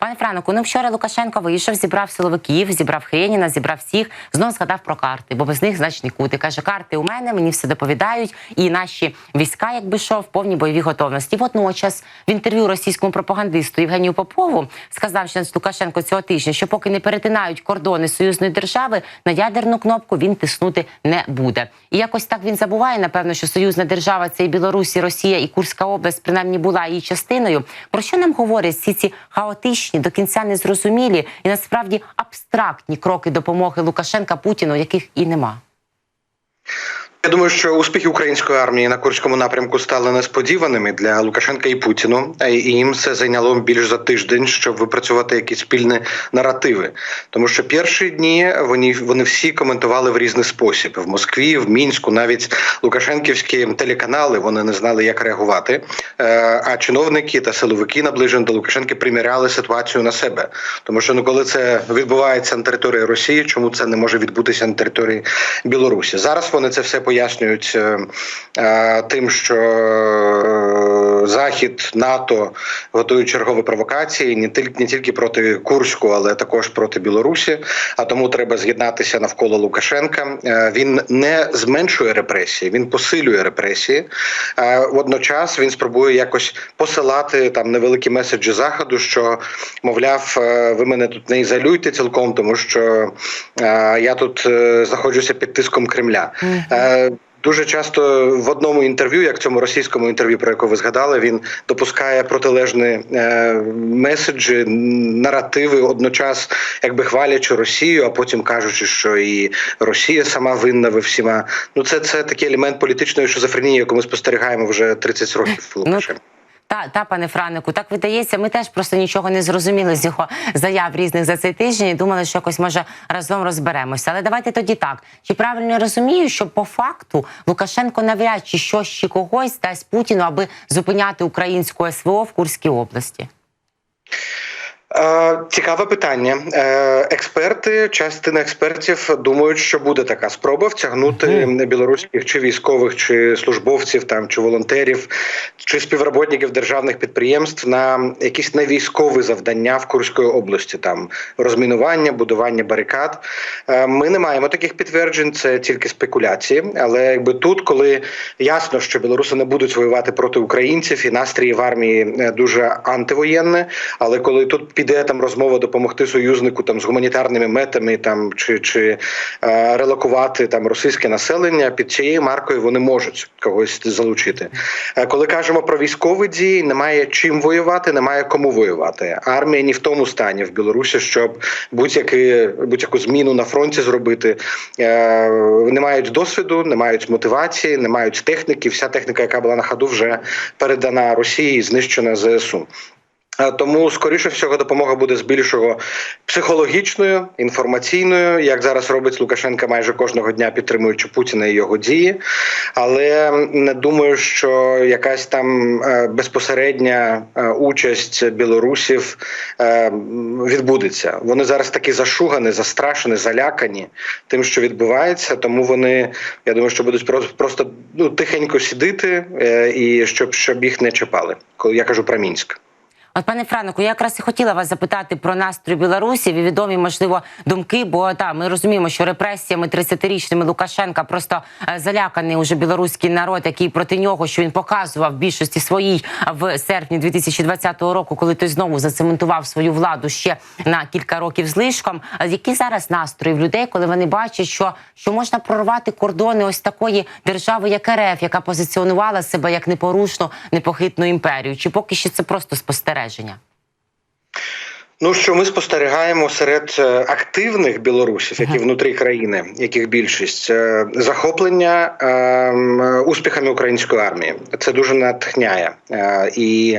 Пане Франику, ну вчора Лукашенко вийшов, зібрав силовиків, зібрав Хреніна, зібрав всіх, знову згадав про карти, бо без них значить нікуди. Каже, карти у мене, мені все доповідають, і наші війська, якби йшов, в повній бойовій готовності. Водночас в інтерв'ю російському пропагандисту Євгенію Попову сказав, що Лукашенко цього тижня, що поки не перетинають кордони союзної держави, на ядерну кнопку він тиснути не буде. І якось так він забуває, напевно, що союзна держава це і Білорусь, і Росія, і Курська область принаймні була її частиною. Про що нам говорять всі ці хаотичні, до кінця незрозумілі і насправді абстрактні кроки допомоги Лукашенка Путіну, яких і нема. Я думаю, що успіхи української армії на курському напрямку стали несподіваними для Лукашенка і Путіну, і їм це зайняло більш за тиждень, щоб випрацювати якісь спільні наративи. Тому що перші дні вони вони всі коментували в різний спосіб в Москві, в мінську, навіть Лукашенківські телеканали вони не знали, як реагувати. Е, А чиновники та силовики наближені до Лукашенки приміряли ситуацію на себе. Тому що ну, коли це відбувається на території Росії, чому це не може відбутися на території Білорусі? Зараз вони це все пояснюють е, е, тим, що е, Захід НАТО готують чергові провокації не тільки не тільки проти Курську, але також проти Білорусі. А тому треба з'єднатися навколо Лукашенка. Він не зменшує репресії, він посилює репресії. Водночас він спробує якось посилати там невеликі меседжі заходу, що мовляв, ви мене тут не ізолюйте цілком, тому що я тут знаходжуся під тиском Кремля. Дуже часто в одному інтерв'ю, як в цьому російському інтерв'ю, про яке ви згадали, він допускає протилежні е, меседжі, наративи одночас, якби хвалячи Росію, а потім кажучи, що і Росія сама винна ви всіма. Ну це, це такий елемент політичної шизофренії, яку ми спостерігаємо вже 30 років. Лукашенка. Та, та, пане Франику, так видається, ми теж просто нічого не зрозуміли з його заяв різних за цей тиждень і думали, що якось може разом розберемося. Але давайте тоді так. Чи правильно я розумію, що по факту Лукашенко навряд чи щось чи когось дасть Путіну, аби зупиняти українську СВО в Курській області? Е, Цікаве питання. Е, Експерти, частина експертів думають, що буде така спроба втягнути білоруських чи військових, чи службовців, там чи волонтерів, чи співробітників державних підприємств на якісь невійськові завдання в Курської області, там розмінування, будування барикад. Е, Ми не маємо таких підтверджень, це тільки спекуляції. Але якби тут, коли ясно, що білоруси не будуть воювати проти українців, і настрій в армії дуже антивоєнні, але коли тут піде там розмова допомогти союзнику там з гуманітарними метами, там чи чи е, релокувати там російське населення під цією маркою вони можуть когось залучити. Е, коли кажемо про військові дії, немає чим воювати, немає кому воювати. Армія ні в тому стані в Білорусі, щоб будь-яку будь-яку зміну на фронті зробити. Е, не мають досвіду, не мають мотивації, не мають техніки. Вся техніка, яка була на ходу, вже передана Росії знищена ЗСУ. Е, Тому, скоріше всього, допомога буде збільшого психологічною, інформаційною, як зараз робить Лукашенка майже кожного дня підтримуючи Путіна і його дії. Але не думаю, що якась там е, безпосередня е, участь білорусів відбудеться. Вони зараз такі зашугані, застрашені, залякані тим, що відбувається. Тому вони, я думаю, що будуть просто, ну, тихенько сидіти е, і щоб, щоб їх не чіпали. Коли я кажу про Мінськ. От, пане Франику, я якраз і хотіла вас запитати про настрій Білорусі і відомі, можливо, думки. Бо та ми розуміємо, що репресіями 30-річними Лукашенка просто е, заляканий уже білоруський народ, який проти нього, що він показував більшості своїй в серпні 2020 року, коли той знову зацементував свою владу ще на кілька років з лишком. А Які зараз настрої в людей, коли вони бачать, що, що можна прорвати кордони ось такої держави, як РФ, яка позиціонувала себе як непорушну, непохитну імперію? Чи поки що це просто спостереження? спостереження. Ну що ми спостерігаємо серед е, активних білорусів, які внутрі країни, яких більшість е, захоплення е, успіхами української армії. Це дуже натхняє, е, і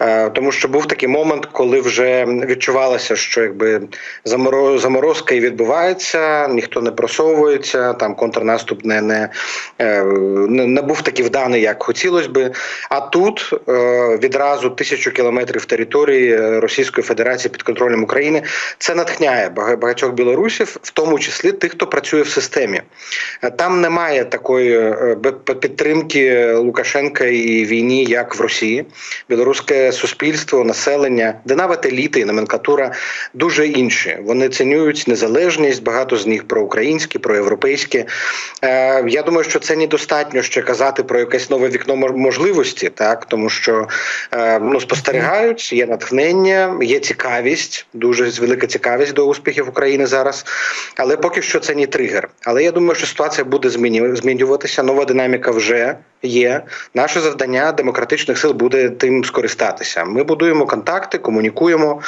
е, тому, що був такий момент, коли вже відчувалося, що якби замороз, заморозка і відбувається, ніхто не просовується, там контрнаступ не не, е, не, не був такий вданий, як хотілося би. А тут е, відразу тисячу кілометрів території Російської Федерації під під контролем України. Це натхняє багатьох білорусів, в тому числі тих, хто працює в системі. Е, Там немає такої е, підтримки Лукашенка і війні, як в Росії. Білоруське суспільство, населення, де навіть еліти і номенклатура дуже інші. Вони цінують незалежність, багато з них проукраїнські, проєвропейські. Е, Я думаю, що це недостатньо ще казати про якесь нове вікно можливості, так тому що ну спостерігають, є натхнення, є цікавість, дуже велика цікавість до успіхів України зараз. Але поки що це не тригер. Але я думаю, що ситуація буде зміню- змінюватися. Нова динаміка вже є. Наше завдання демократичних сил буде тим скористатися. Ми будуємо контакти, комунікуємо,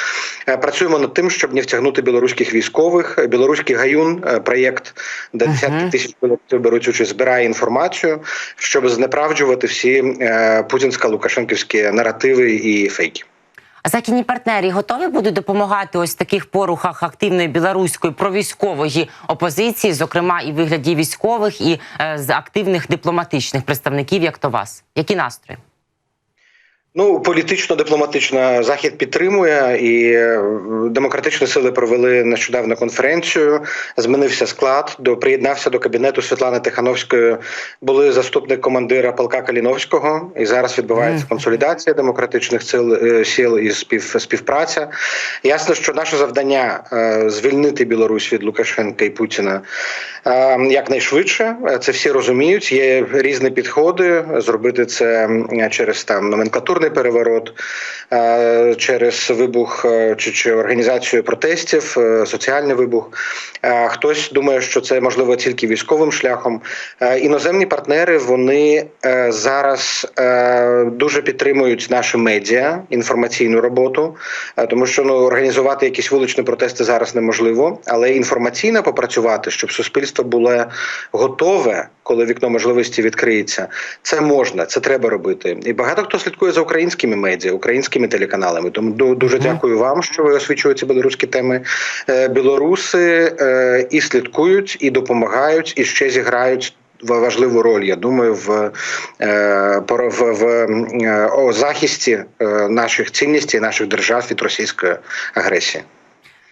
е, працюємо над тим, щоб не втягнути білоруських військових. Е, Білоруський гаюн е, проєкт, де десятки тисяч білорусів беруть участь, збирає інформацію, щоб знеправджувати всі путінсько-лукашенківські наративи і фейки. Західні партнери готові будуть допомагати ось в таких порухах активної білоруської провійськової опозиції, зокрема і вигляді військових і е, з активних дипломатичних представників, як то вас? Які настрої? Ну, політично-дипломатично захід підтримує, і е, демократичні сили провели нещодавно конференцію. Змінився склад. До приєднався до кабінету Світлани Тихановської. Були заступник командира полка Каліновського. І зараз відбувається консолідація демократичних сил е, сіл і спів, співпраця. Ясно, що наше завдання е, звільнити Білорусь від Лукашенка і Путіна якнайшвидше. Це всі розуміють. Є різні підходи. Зробити це через там номенклатурний переворот, е, через вибух е, чи, чи організацію протестів, е, соціальний вибух. Хтось думає, що це можливо тільки військовим шляхом. Іноземні партнери вони зараз дуже підтримують наші медіа, інформаційну роботу, тому що ну організувати якісь вуличні протести зараз неможливо, але інформаційно попрацювати, щоб суспільство було готове, коли вікно можливості відкриється. Це можна, це треба робити. І багато хто слідкує за українськими медіа, українськими телеканалами. Тому ду- дуже дякую вам, що ви освічуєте білоруські теми. Е, Білоруси е, і слідкують, і допомагають, і ще зіграють. Важливу роль, я думаю, в, е, в, в о, захисті наших цінностей, наших держав від російської агресії.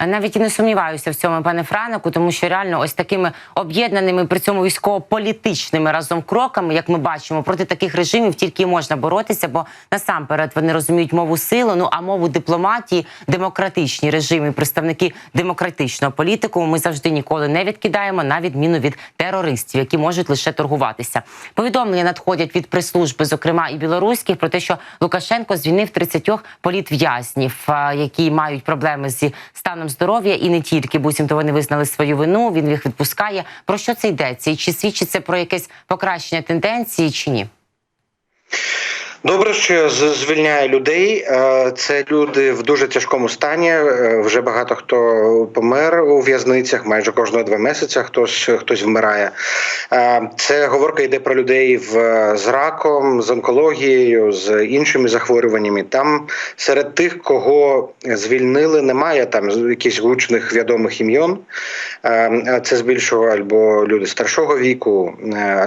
Навіть і не сумніваюся в цьому, пане Франику, тому що реально ось такими об'єднаними при цьому військово-політичними разом кроками, як ми бачимо, проти таких режимів тільки можна боротися, бо насамперед вони розуміють мову сили, ну а мову дипломатії, демократичні режими, представники демократичного політику. Ми завжди ніколи не відкидаємо на відміну від терористів, які можуть лише торгуватися. Повідомлення надходять від прес-служби, зокрема і білоруських, про те, що Лукашенко звільнив 30 політв'язнів, які мають проблеми зі станом здоров'я, і не тільки буцімто вони визнали свою вину. Він їх відпускає. Про що це йдеться? І чи свідчиться про якесь покращення тенденції, чи ні? Добре, що звільняє людей. Е, Це люди в дуже тяжкому стані. Е, Вже багато хто помер у в'язницях, майже кожного два місяці хтось хтось вмирає. Е, Це говорка йде про людей в з раком, з онкологією, з іншими захворюваннями. Там серед тих, кого звільнили, немає там якихось гучних відомих ім'ян. Це збільшого або люди старшого віку,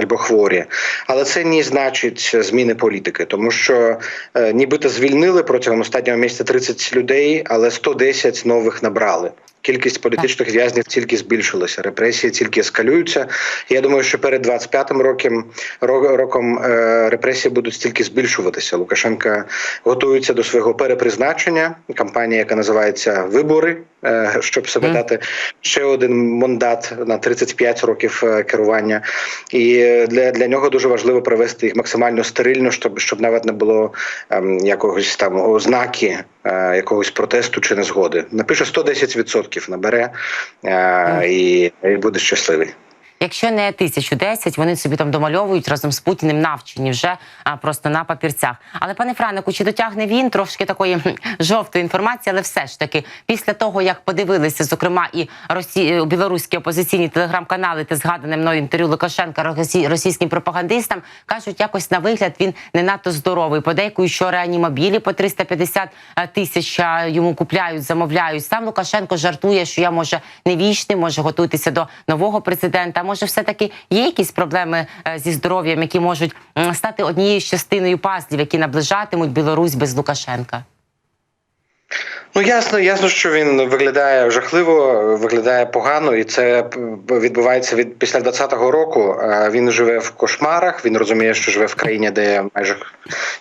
або хворі. Але це не значить зміни політики, тому що е, нібито звільнили протягом останнього місяця 30 людей, але 110 нових набрали. Кількість політичних в'язнів тільки збільшилася, репресії тільки ескалюються. Я думаю, що перед 25-м роком роком е, репресії будуть стільки збільшуватися. Лукашенка готується до свого перепризначення. Кампанія, яка називається Вибори, е, щоб себе Мгм. дати ще один мандат на 35 років е, керування. І для, для нього дуже важливо провести їх максимально стерильно, щоб щоб навіть не було ем, якогось там ознаки якогось протесту чи незгоди. Напише 110% набере е, і буде щасливий. Якщо не 1010, вони собі там домальовують разом з Путіним навчені вже а, просто на папірцях. Але пане Франику, чи дотягне він трошки такої жовтої інформації, але все ж таки, після того як подивилися, зокрема, і росі... білоруські опозиційні телеграм-канали та згадане мною інтерв'ю Лукашенка росі- російським пропагандистам, кажуть, якось на вигляд він не надто здоровий. Подейкують, що реанімобілі по 350 тисяч йому купляють, замовляють. Сам Лукашенко жартує, що я може не вічний, може готуйтеся до нового президента. Може, все таки є якісь проблеми е, зі здоров'ям, які можуть стати однією з частиною пазлів, які наближатимуть Білорусь без Лукашенка. Ну ясно, ясно, що він виглядає жахливо, виглядає погано, і це відбувається від після 20-го року. Він живе в кошмарах. Він розуміє, що живе в країні, де майже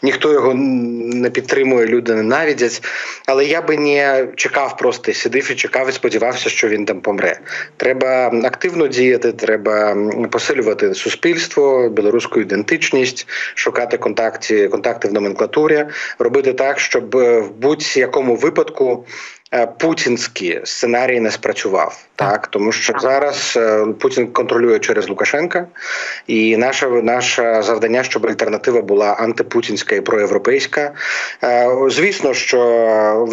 ніхто його не підтримує, люди ненавидять. Але я би не чекав просто сидів і чекав і сподівався, що він там помре. Треба активно діяти, треба посилювати суспільство, білоруську ідентичність, шукати контакті, контакти в номенклатурі, робити так, щоб е, в будь-якому випадку. Е, Путінський сценарій не спрацював, так тому що зараз е, Путін контролює через Лукашенка, і наше наше завдання, щоб альтернатива була антипутінська і проєвропейська. Е, Звісно, що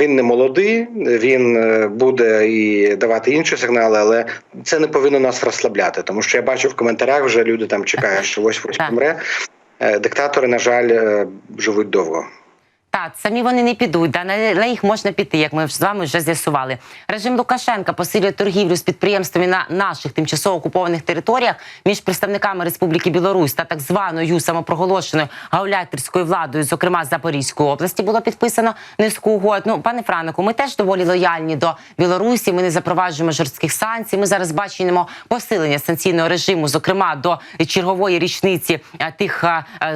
він не молодий, він буде і давати інші сигнали, але це не повинно нас розслабляти, тому що я бачу в коментарях вже люди там чекають, що ось ось помре. Диктатори, на жаль, живуть довго. Так, самі вони не підуть, да, на їх можна піти, як ми з вами вже з'ясували. Режим Лукашенка посилює торгівлю з підприємствами на наших тимчасово окупованих територіях між представниками Республіки Білорусь та так званою самопроголошеною гауляйтерською владою, зокрема Запорізької області, було підписано низку угод. Ну, пане Франику, ми теж доволі лояльні до Білорусі. Ми не запроваджуємо жорстких санкцій. Ми зараз бачимо посилення санкційного режиму, зокрема до чергової річниці тих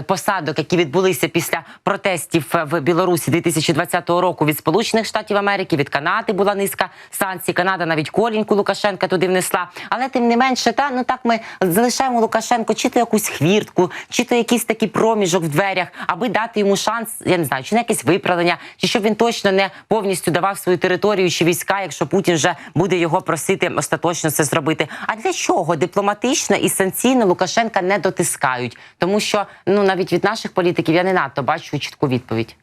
посадок, які відбулися після протестів е, в Білорусі 2020 року від Сполучених Штатів Америки, від Канади була низка санкцій. Канада навіть коліньку Лукашенка туди внесла. Але тим не менше, та ну так ми залишаємо Лукашенко чи то якусь хвіртку, чи то якийсь такий проміжок в дверях, аби дати йому шанс, я не знаю, чи на якесь виправлення, чи щоб він точно не повністю давав свою територію чи війська, якщо Путін вже буде його просити остаточно це зробити. А для чого дипломатично і санкційно Лукашенка не дотискають? Тому що ну навіть від наших політиків я не надто бачу чітку відповідь.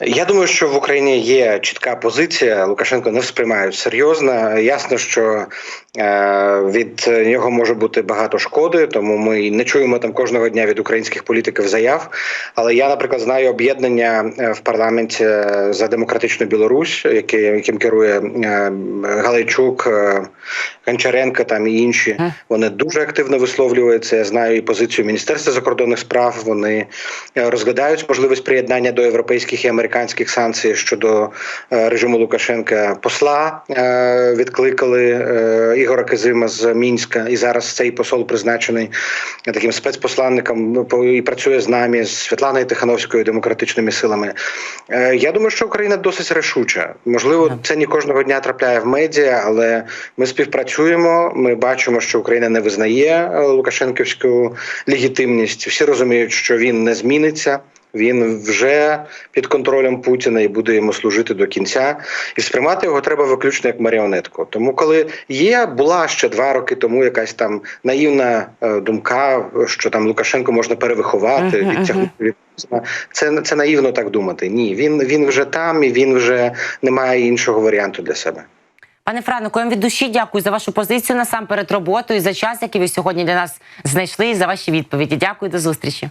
Я думаю, що в Україні є чітка позиція. Лукашенко не сприймають серйозно. Ясно, що від нього може бути багато шкоди, тому ми не чуємо там кожного дня від українських політиків заяв. Але я, наприклад, знаю об'єднання е, в парламенті за демократичну Білорусь, яке, яким керує е, Галайчук, е, Гончаренко там і інші. Вони дуже активно висловлюються. Я знаю і позицію Міністерства закордонних справ. Вони е, розглядають можливість приєднання до європейських і американських санкцій щодо е, режиму Лукашенка. Посла е, відкликали е, Ігора Кизима з Мінська, і зараз цей посол призначений таким спецпосланником ну, і працює з нами з Світланою Тихановською демократичними силами. Е, Я думаю, що Україна досить рішуча. Можливо, це не кожного дня трапляє в медіа, але ми співпрацюємо. Ми бачимо, що Україна не визнає е, Лукашенківську легітимність. Всі розуміють, що він не зміниться. Він вже під контролем Путіна і буде йому служити до кінця. І сприймати його треба виключно як маріонетку. Тому, коли є, була ще два роки тому якась там наївна е, думка, що там Лукашенко можна перевиховати, Мгм, відтягнути від Путіна. це, це наївно так думати. Ні, він, він вже там і він вже не має іншого варіанту для себе. Пане Франику, я вам від душі дякую за вашу позицію насамперед роботу і за час, який ви сьогодні для нас знайшли, і за ваші відповіді. Дякую, до зустрічі.